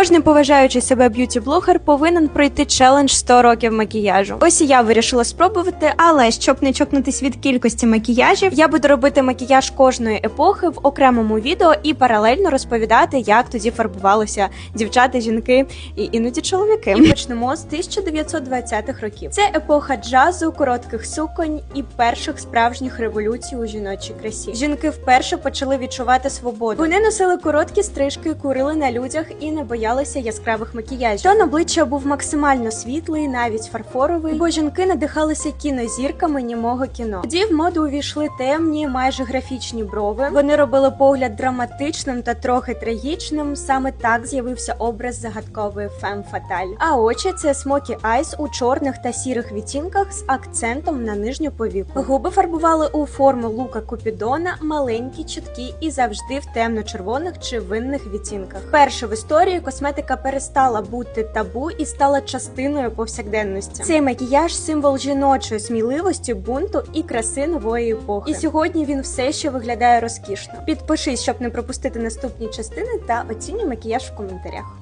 Кожний поважаючий себе б'юті-блогер повинен пройти челендж 100 років макіяжу. Ось і я вирішила спробувати, але щоб не чокнутись від кількості макіяжів, я буду робити макіяж кожної епохи в окремому відео і паралельно розповідати, як тоді фарбувалися дівчата, жінки і іноді чоловіки. І почнемо з 1920-х років. Це епоха джазу, коротких суконь і перших справжніх революцій у жіночій красі. Жінки вперше почали відчувати свободу. Вони носили короткі стрижки, курили на людях і не боялися яскравих макіяжів. Тон обличчя був максимально світлий, навіть фарфоровий, бо жінки надихалися кінозірками німого кіно. Тоді в моду увійшли темні, майже графічні брови. Вони робили погляд драматичним та трохи трагічним. Саме так з'явився образ загадкової фем фаталь. А очі це смокі айс у чорних та сірих відтінках з акцентом на нижню повіку. Губи фарбували у форму лука Купідона, маленькі, чіткі і завжди в темно-червоних чи винних відтінках. Перше в історії косметика перестала бути табу і стала частиною повсякденності. Цей макіяж символ жіночої сміливості, бунту і краси нової епохи. І сьогодні він все ще виглядає розкішно. Підпишись, щоб не пропустити наступні частини, та оцінюй макіяж в коментарях.